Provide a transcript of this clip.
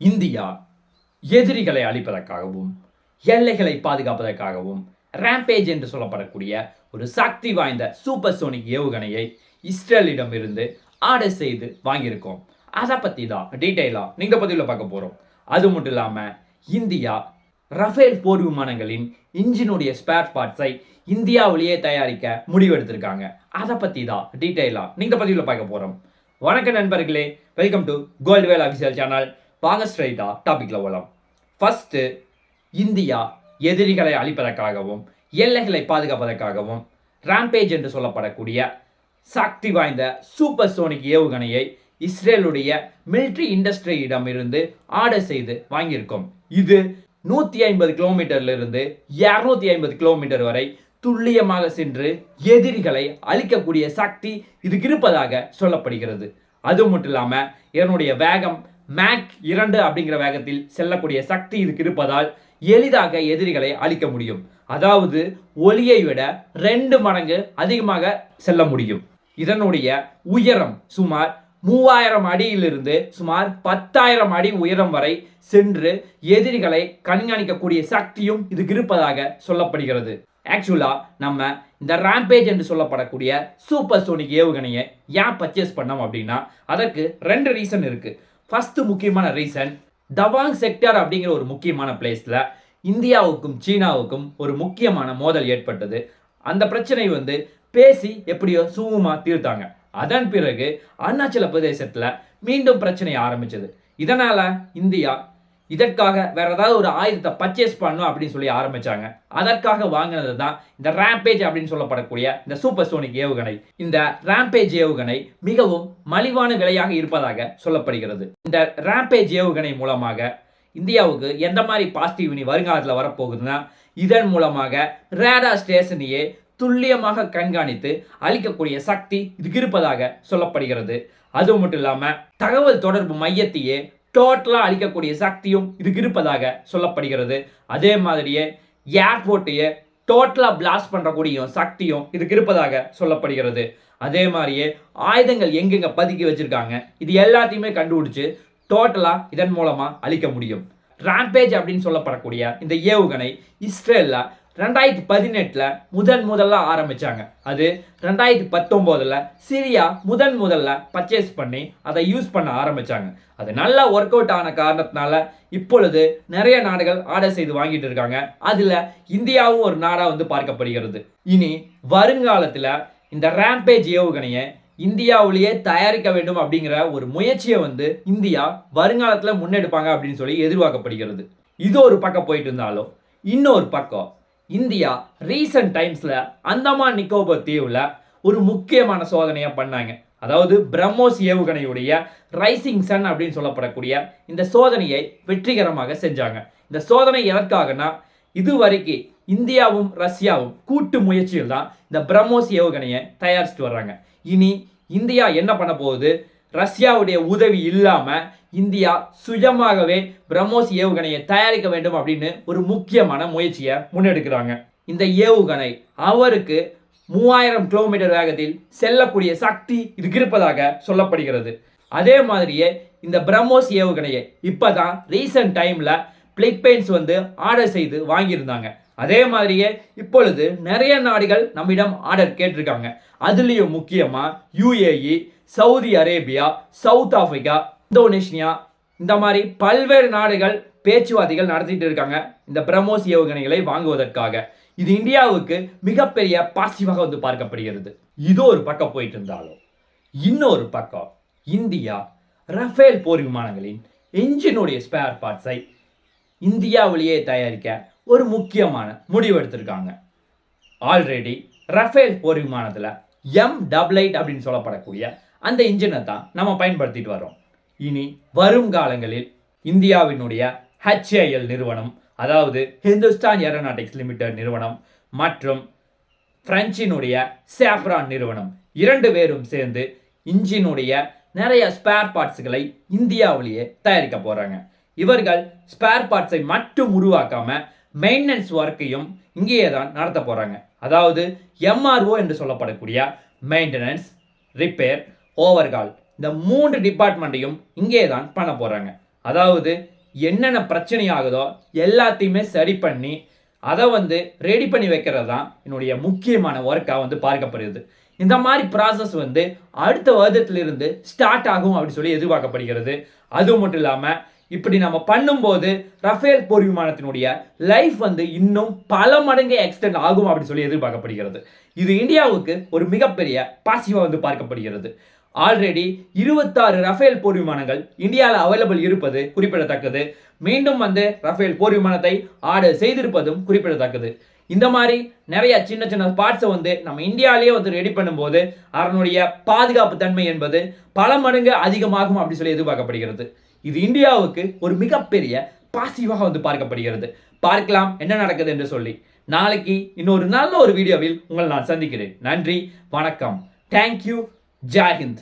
India எதிரிகளை அழிப்பதற்காகவும் எல்லைகளை பாதுகாப்பதற்காகவும் rampage என்று சொல்லப்படக்கூடிய ஒரு சக்தி வாய்ந்த சூப்பர் சோனிக் ஏவுகணையை இஸ்ரேலிடம் இருந்து ஆர்டர் செய்து வாங்கியிருக்கோம். அதை பற்றி தான் டீட்டெயிலாக நீங்கள் பதிவில் பார்க்க போகிறோம் அது மட்டும் இல்லாமல் இந்தியா ரஃபேல் போர் விமானங்களின் இன்ஜினுடைய ஸ்பேர் பார்ட்ஸை இந்தியாவிலேயே தயாரிக்க முடிவெடுத்திருக்காங்க. அதை பற்றி தான் டீட்டெயிலாக நீங்கள் பதிவில் பார்க்க போகிறோம் வணக்கம் நண்பர்களே welcome to gold Vel official channel வாங்க ஸ்ட்ரைட்டாக டாபிக்ல போகலாம் ஃபஸ்ட்டு இந்தியா எதிரிகளை அழிப்பதற்காகவும் எல்லைகளை பாதுகாப்பதற்காகவும் ராம்பேஜ் என்று சொல்லப்படக்கூடிய சக்தி வாய்ந்த சூப்பர் சோனிக் ஏவுகணையை இஸ்ரேலுடைய மிலிட்ரி இண்டஸ்ட்ரியிடம் இருந்து ஆர்டர் செய்து வாங்கியிருக்கோம். இது நூற்றி ஐம்பது கிலோமீட்டர்லேருந்து இரநூத்தி ஐம்பது கிலோமீட்டர் வரை துல்லியமாக சென்று எதிரிகளை அழிக்கக்கூடிய சக்தி இதுக்கு இருப்பதாக சொல்லப்படுகிறது. அது மட்டும் இல்லாமல் இதனுடைய வேகம் மேக் இரண்டு அப்படிங்கிற வேகத்தில் செல்லக்கூடிய சக்தி இதுக்கு இருப்பதால் எளிதாக எதிரிகளை அழிக்க முடியும். அதாவது ஒலியை விட ரெண்டு மடங்கு அதிகமாக செல்ல முடியும். இதனுடைய உயரம் சுமார் மூவாயிரம் அடியிலிருந்து சுமார் பத்தாயிரம் அடி உயரம் வரை சென்று எதிரிகளை கண்காணிக்கக்கூடிய சக்தியும் இதுக்கு இருப்பதாக சொல்லப்படுகிறது. ஆக்சுவலாக நம்ம இந்த ராம்பேஜ் என்று சொல்லப்படக்கூடிய சூப்பர் சோனிக் ஏவுகணையை ஏன் பர்ச்சேஸ் பண்ணோம் அப்படின்னா அதற்கு ரெண்டு ரீசன் இருக்குது ஃபஸ்ட்டு முக்கியமான ரீசன் தவாங் செக்டர் அப்படிங்கிற ஒரு முக்கியமான பிளேஸில் இந்தியாவுக்கும் சீனாவுக்கும் ஒரு முக்கியமான மோதல் ஏற்பட்டது. அந்த பிரச்சனை வந்து பேசி எப்படியோ சுமூகமாக தீர்த்தாங்க. அதன் பிறகு அருணாச்சல பிரதேசத்தில் மீண்டும் பிரச்சனை ஆரம்பித்தது இதனால் இந்தியா இதற்காக வேற ஏதாவது ஒரு ஆயுதத்தை பர்ச்சேஸ் பண்ணணும் அப்படின்னு சொல்லி ஆரம்பிச்சாங்க. அதற்காக வாங்கினது தான் இந்த ரேம்பேஜ் அப்படின்னு சொல்லப்படக்கூடிய இந்த சூப்பர் சோனிக் ஏவுகணை. இந்த ரேம்பேஜ் ஏவுகணை மிகவும் மலிவான விலையாக இருப்பதாக சொல்லப்படுகிறது. இந்த ரேம்பேஜ் ஏவுகணை மூலமாக இந்தியாவுக்கு எந்த மாதிரி பாசிட்டிவ் இனி வருங்காலத்தில் வரப்போகுதுன்னா இதன் மூலமாக ரேடா ஸ்டேஷனையே துல்லியமாக கண்காணித்து அளிக்கக்கூடிய சக்தி இதுக்கு இருப்பதாக சொல்லப்படுகிறது. அது மட்டும் இல்லாமல் தகவல் தொடர்பு மையத்தையே டோட்டலாக அழிக்கக்கூடிய சக்தியும் இதுக்கு இருப்பதாக சொல்லப்படுகிறது. அதே மாதிரியே ஏர்போர்ட்டையே டோட்டலாக பிளாஸ்ட் பண்ணுறக்கூடிய சக்தியும் இதுக்கு இருப்பதாக சொல்லப்படுகிறது. அதே மாதிரியே ஆயுதங்கள் எங்கெங்க பதுக்கி வச்சிருக்காங்க இது எல்லாத்தையுமே கண்டுபிடிச்சு டோட்டலாக இதன் மூலமாக அழிக்க முடியும். ராம்பேஜ் அப்படின்னு சொல்லப்படக்கூடிய இந்த ஏவுகணை இஸ்ரேலில் ரெண்டாயிரத்தி பதினெட்டில் முதன் முதல்ல ஆரம்பித்தாங்க அது ரெண்டாயிரத்தி பத்தொம்போதில் சிரியா முதன் முதல்ல பர்ச்சேஸ் பண்ணி அதை யூஸ் பண்ண ஆரம்பித்தாங்க அது நல்லா ஒர்க் அவுட் ஆன காரணத்தினால இப்பொழுது நிறைய நாடுகள் ஆர்டர் செய்து வாங்கிட்டு இருக்காங்க. அதில் இந்தியாவும் ஒரு நாடாக வந்து பார்க்கப்படுகிறது. இனி வருங்காலத்தில் இந்த ரேம்பேஜ் ஏவுகணையை இந்தியாவிலேயே தயாரிக்க வேண்டும் அப்படிங்கிற ஒரு முயற்சியை வந்து இந்தியா வருங்காலத்தில் முன்னெடுப்பாங்க அப்படின்னு சொல்லி எதிர்பார்க்கப்படுகிறது. இது ஒரு பக்கம் போயிட்டு இருந்தாலும் இன்னொரு பக்கம் இந்தியா ரீசன்ட் டைம்ஸில் அந்தமான் நிக்கோபர் தீவில் ஒரு முக்கியமான சோதனையை பண்ணாங்க. அதாவது பிரம்மோஸ் ஏவுகணையுடைய ரைசிங் சன் அப்படின்னு சொல்லப்படக்கூடிய இந்த சோதனையை வெற்றிகரமாக செஞ்சாங்க. இந்த சோதனை எதற்காகனா இதுவரைக்கும் இந்தியாவும் ரஷ்யாவும் கூட்டு முயற்சியில் தான் இந்த பிரம்மோஸ் ஏவுகணையை தயாரிச்சுட்டு வர்றாங்க. இனி இந்தியா என்ன பண்ண போகுது? ரஷ்யாவுடைய உதவி இல்லாமல் இந்தியா சுயமாகவே பிரம்மோஸ் ஏவுகணையை தயாரிக்க வேண்டும் அப்படின்னு ஒரு முக்கியமான முயற்சியை முன்னெடுக்கிறாங்க. இந்த ஏவுகணை அவருக்கு மூவாயிரம் கிலோமீட்டர் வேகத்தில் செல்லக்கூடிய சக்தி இருப்பதாக சொல்லப்படுகிறது. அதே மாதிரியே இந்த பிரம்மோஸ் ஏவுகணையை இப்போ தான் ரீசன்ட் டைமில் பிளிப்பைன்ஸ் வந்து ஆர்டர் செய்து வாங்கியிருந்தாங்க. அதே மாதிரியே இப்பொழுது நிறைய நாடுகள் நம்மிடம் ஆர்டர் கேட்டிருக்காங்க. அதுலேயும் முக்கியமாக UAE Saudi Arabia South Africa Indonesia இந்த மாதிரி பல்வேறு நாடுகள் பேச்சுவார்த்தைகள் நடத்திட்டு இருக்காங்க. இந்த பிரம்மோஸ் ஏவுகணைகளை வாங்குவதற்காக. இது இந்தியாவுக்கு மிகப்பெரிய பாசிவாக வந்து பார்க்கப்படுகிறது. இது ஒரு பக்கம் போயிட்டு இருந்தாலும் இன்னொரு பக்கம் இந்தியா ரஃபேல் போர் விமானங்களின் என்ஜினுடைய ஸ்பேர் பார்ட்ஸை இந்தியாவிலேயே தயாரிக்க ஒரு முக்கியமான முடிவு எடுத்திருக்காங்க. ஆல்ரெடி ரஃபேல் போர் விமானத்தில் எம் டபுள் எயிட் அப்படின்னு சொல்லப்படக்கூடிய அந்த இன்ஜினை தான் நம்ம பயன்படுத்திட்டு வரோம் இனி வரும் காலங்களில் இந்தியாவினுடைய ஹெச்ஏஎல் நிறுவனம் அதாவது ஹிந்துஸ்தான் ஏரோநாட்டிக்ஸ் லிமிடெட் நிறுவனம் மற்றும் பிரெஞ்சினுடைய சேப்ரான் நிறுவனம் இரண்டு பேரும் சேர்ந்து இன்ஜினுடைய நிறைய ஸ்பேர் பார்ட்ஸ்களை இந்தியாவிலேயே தயாரிக்க போகிறாங்க இவர்கள் ஸ்பேர் பார்ட்ஸை மட்டும் உருவாக்காம மெயின்டெனன்ஸ் ஒர்க்கையும் இங்கேயே தான் நடத்த போகிறாங்க அதாவது எம்ஆர்ஓ என்று சொல்லப்படக்கூடிய மெயின்டெனன்ஸ் ரிப்பேர் ஓவர்கால் இந்த மூன்று டிபார்ட்மெண்ட்டையும் இங்கே தான் பண்ண போகிறாங்க அதாவது என்னென்ன பிரச்சனை ஆகுதோ எல்லாத்தையுமே சரி பண்ணி அதை வந்து ரெடி பண்ணி வைக்கிறது தான் என்னுடைய முக்கியமான ஒர்க்காக வந்து பார்க்கப்படுகிறது. இந்த மாதிரி ப்ராசஸ் வந்து அடுத்த வருடத்திலிருந்து ஸ்டார்ட் ஆகும் அப்படின்னு சொல்லி எதிர்பார்க்கப்படுகிறது. அது மட்டும் இல்லாமல் இப்படி நம்ம பண்ணும்போது ரஃபேல் போர் விமானத்தினுடைய லைஃப் வந்து இன்னும் பல மடங்கு எக்ஸ்டெண்ட் ஆகும் அப்படின்னு சொல்லி எதிர்பார்க்கப்படுகிறது. இது இந்தியாவுக்கு ஒரு மிகப்பெரிய பாசிவாக வந்து பார்க்கப்படுகிறது. ஆல்ரெடி இருபத்தாறு ரஃபேல் போர் விமானங்கள் இந்தியாவில் அவைலபிள் இருப்பது குறிப்பிடத்தக்கது. மீண்டும் வந்து ரஃபேல் போர் விமானத்தை ஆர்டர் செய்திருப்பதும் குறிப்பிடத்தக்கது. இந்த மாதிரி நிறைய சின்ன சின்ன பார்ட்ஸை வந்து நம்ம இந்தியாவிலேயே வந்து ரெடி பண்ணும்போது அதனுடைய பாதுகாப்பு தன்மை என்பது பல மடங்கு அதிகமாகும் அப்படின்னு சொல்லி எதிர்பார்க்கப்படுகிறது. இது இந்தியாவுக்கு ஒரு மிகப்பெரிய பாசிவாக வந்து பார்க்கப்படுகிறது. பார்க்கலாம் என்ன நடக்குது என்று சொல்லி. நாளைக்கு இன்னொரு நல்ல ஒரு வீடியோவில் உங்களை நான் சந்திக்கிறேன். நன்றி வணக்கம். தேங்க்யூ জয় হিন্দ